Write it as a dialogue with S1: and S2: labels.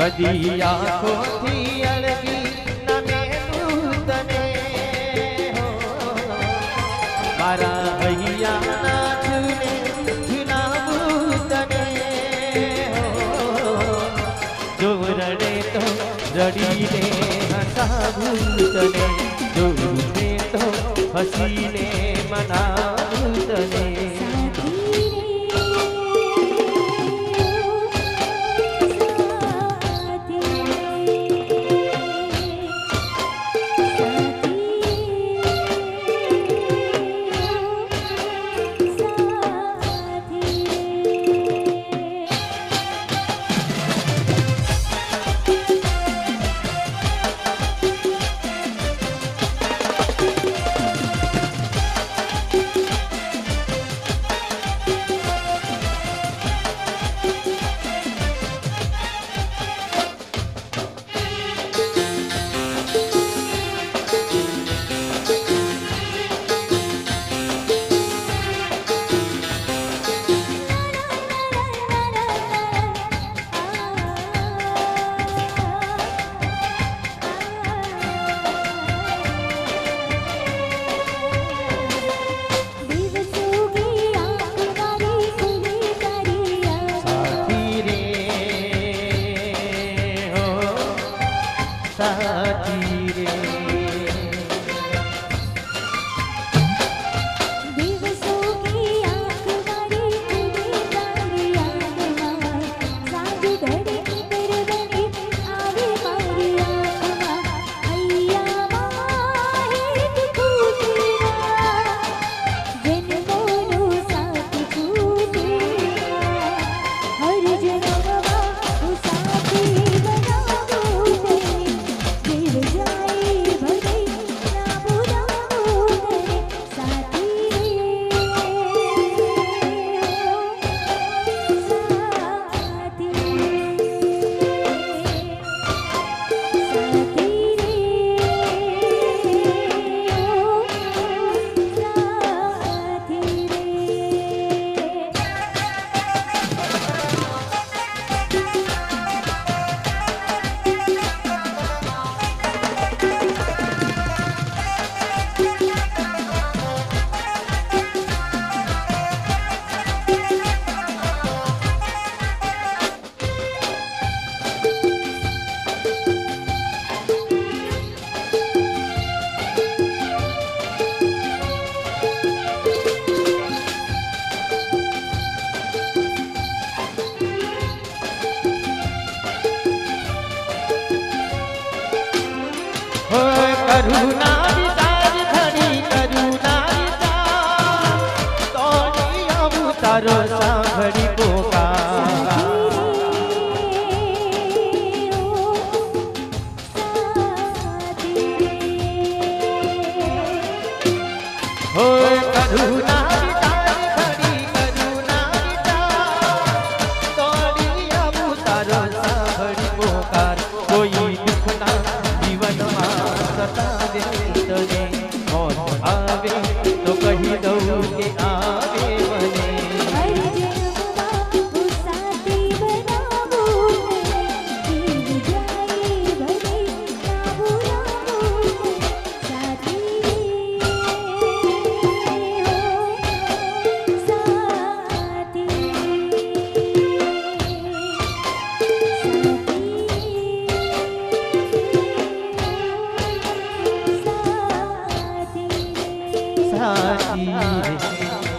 S1: કદી આંખોથી અળગી તને હો મારા હૈયાના જૂને જૂનાવું તને હો જો રડે તો રડીને હસાવું તને જો રૂઠે તો હસીને મનાવું તને जाती કરુણા વિચાર સતાવે તને রে